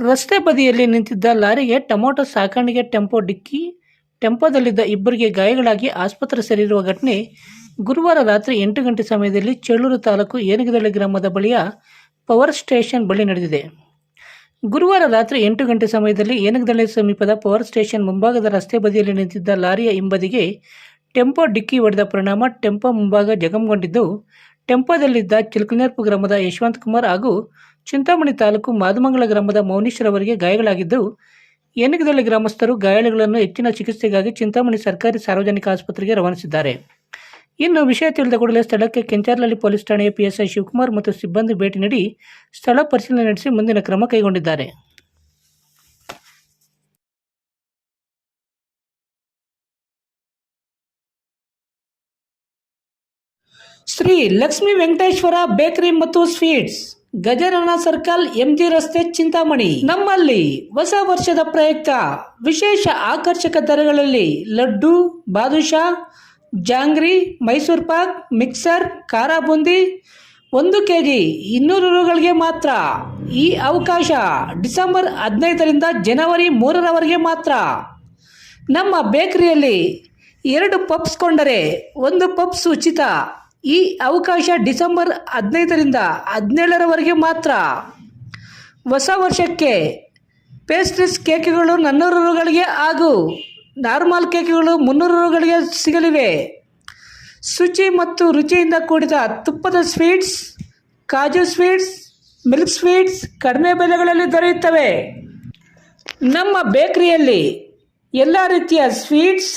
ರಸ್ತೆ ಬದಿಯಲ್ಲಿ ನಿಂತಿದ್ದ ಲಾರಿಗೆ ಟೊಮೊಟೊ ಸಾಕಾಣಿಕೆ ಟೆಂಪೋ ಡಿಕ್ಕಿ ಟೆಂಪೋದಲ್ಲಿದ್ದ ಇಬ್ಬರಿಗೆ ಗಾಯಗಳಾಗಿ ಆಸ್ಪತ್ರೆ ಸೇರಿರುವ ಘಟನೆ ಗುರುವಾರ ರಾತ್ರಿ ಎಂಟು ಗಂಟೆ ಸಮಯದಲ್ಲಿ ಚೇಳೂರು ತಾಲೂಕು ಏನಿಗದಳ್ಳಿ ಗ್ರಾಮದ ಬಳಿಯ ಪವರ್ ಸ್ಟೇಷನ್ ಬಳಿ ನಡೆದಿದೆ. ಗುರುವಾರ ರಾತ್ರಿ ಎಂಟು ಗಂಟೆ ಸಮಯದಲ್ಲಿ ಏನಗದಳ್ಳಿ ಸಮೀಪದ ಪವರ್ ಸ್ಟೇಷನ್ ಮುಂಭಾಗದ ರಸ್ತೆ ಬದಿಯಲ್ಲಿ ನಿಂತಿದ್ದ ಲಾರಿಯ ಹಿಂಬದಿಗೆ ಟೆಂಪೋ ಡಿಕ್ಕಿ ಹೊಡೆದ ಪರಿಣಾಮ ಟೆಂಪೋ ಮುಂಭಾಗ ಜಖಂಗೊಂಡಿದ್ದು ಟೆಂಪೋದಲ್ಲಿದ್ದ ಚಿಲ್ಕನೇರ್ಪು ಗ್ರಾಮದ ಯಶವಂತ್ ಕುಮಾರ್ ಹಾಗೂ ಚಿಂತಾಮಣಿ ತಾಲೂಕು ಮಾದಮಂಗಲ ಗ್ರಾಮದ ಮೌನೀಶ್ ಅವರಿಗೆ ಗಾಯಗಳಾಗಿದ್ದು ಏನಿಗದಳ್ಳಿ ಗ್ರಾಮಸ್ಥರು ಗಾಯಾಳುಗಳನ್ನು ಹೆಚ್ಚಿನ ಚಿಕಿತ್ಸೆಗಾಗಿ ಚಿಂತಾಮಣಿ ಸರ್ಕಾರಿ ಸಾರ್ವಜನಿಕ ಆಸ್ಪತ್ರೆಗೆ ರವಾನಿಸಿದ್ದಾರೆ. ಇನ್ನು ವಿಷಯ ತಿಳಿದ ಕೂಡಲೇ ಸ್ಥಳಕ್ಕೆ ಕೆಂಚಾರ್ಲಹಳ್ಳಿ ಪೊಲೀಸ್ ಠಾಣೆಯ ಪಿಎಸ್ಐ ಶಿವಕುಮಾರ್ ಮತ್ತು ಸಿಬ್ಬಂದಿ ಭೇಟಿ ನೀಡಿ ಸ್ಥಳ ಪರಿಶೀಲನೆ ನಡೆಸಿ ಮುಂದಿನ ಕ್ರಮ ಕೈಗೊಂಡಿದ್ದಾರೆ. ಶ್ರೀ ಲಕ್ಷ್ಮೀ ವೆಂಕಟೇಶ್ವರ ಬೇಕರಿ ಮತ್ತು ಸ್ವೀಟ್ಸ್ ಗಜಾನನ ಸರ್ಕಲ್, ಎಂಜಿ ರಸ್ತೆ, ಚಿಂತಾಮಣಿ. ನಮ್ಮಲ್ಲಿ ಹೊಸ ವರ್ಷದ ಪ್ರಯುಕ್ತ ವಿಶೇಷ ಆಕರ್ಷಕ ದರಗಳಲ್ಲಿ ಲಡ್ಡು, ಬಾದುಷಾ, ಜಾಂಗ್ರಿ, ಮೈಸೂರು ಪಾಕ್, ಮಿಕ್ಸರ್, ಖಾರ ಬೂಂದಿ, ಒಂದು ಕೆ ಜಿ ಇನ್ನೂರು ರುಗಳಿಗೆ ಮಾತ್ರ. ಈ ಅವಕಾಶ ಡಿಸೆಂಬರ್ ಹದಿನೈದರಿಂದ ಜನವರಿ ಮೂರರವರೆಗೆ ಮಾತ್ರ. ನಮ್ಮ ಬೇಕರಿಯಲ್ಲಿ ಎರಡು ಪಪ್ಸ್ ಕೊಂಡರೆ ಒಂದು ಪಪ್ಸ್ ಉಚಿತ. ಈ ಅವಕಾಶ ಡಿಸೆಂಬರ್ ಹದಿನೈದರಿಂದ ಹದಿನೇಳರವರೆಗೆ ಮಾತ್ರ. ಹೊಸ ವರ್ಷಕ್ಕೆ ಪೇಸ್ಟ್ರೀಸ್ ಕೇಕ್ಗಳು ನಾನ್ನೂರು ರೂಗಳಿಗೆ ಹಾಗೂ ನಾರ್ಮಲ್ ಕೇಕ್ಗಳು ಮುನ್ನೂರು ರೂಪಾಯಿಗಳಿಗೆ ಸಿಗಲಿವೆ. ಶುಚಿ ಮತ್ತು ರುಚಿಯಿಂದ ಕೂಡಿದ ತುಪ್ಪದ ಸ್ವೀಟ್ಸ್, ಕಾಜು ಸ್ವೀಟ್ಸ್, ಮಿಲ್ಕ್ ಸ್ವೀಟ್ಸ್ ಕಡಿಮೆ ಬೆಲೆಗಳಲ್ಲಿ ದೊರೆಯುತ್ತವೆ. ನಮ್ಮ ಬೇಕರಿಯಲ್ಲಿ ಎಲ್ಲ ರೀತಿಯ ಸ್ವೀಟ್ಸ್,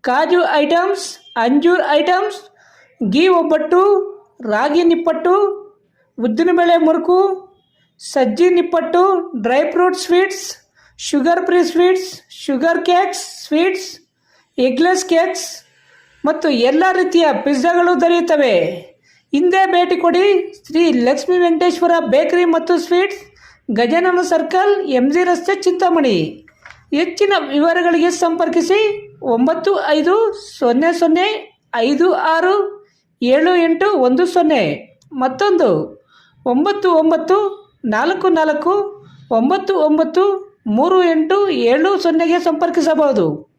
ಕಾಜು ಐಟಮ್ಸ್, ಅಂಜೂರ್ ಐಟಮ್ಸ್ ಗೀ ಒಬ್ಬಟ್ಟು ರಾಗಿ ನಿಪ್ಪಟ್ಟು ಉದ್ದಿನಬೇಳೆ ಮುರುಕು, ಸಜ್ಜಿ nippattu, dry fruit sweets, sugar free sweets, sugar cakes sweets, eggless cakes ಮತ್ತು ಎಲ್ಲ ರೀತಿಯ ಪಿಜ್ಜಾಗಳು ದೊರೆಯುತ್ತವೆ. ಹಿಂದೆ ಭೇಟಿ ಕೊಡಿ ಶ್ರೀ ಲಕ್ಷ್ಮೀ ವೆಂಕಟೇಶ್ವರ ಬೇಕರಿ ಮತ್ತು sweets, Gajanana circle M G ರಸ್ತೆ, ಚಿಂತಾಮಣಿ. ಹೆಚ್ಚಿನ ವಿವರಗಳಿಗೆ ಸಂಪರ್ಕಿಸಿ ಒಂಬತ್ತು ಐದು ಸೊನ್ನೆ ಸೊನ್ನೆ ಐದು ಆರು ಏಳು ಎಂಟು ಒಂದು ಸೊನ್ನೆ. ಮತ್ತೊಂದು. ಒಂಬತ್ತು ಒಂಬತ್ತು, ನಾಲ್ಕು ನಾಲ್ಕು, ಒಂಬತ್ತು ಒಂಬತ್ತು, ಮೂರು ಎಂಟು, ಏಳು ಸೊನ್ನೆಗೆ ಸಂಪರ್ಕಿಸಬಹುದು.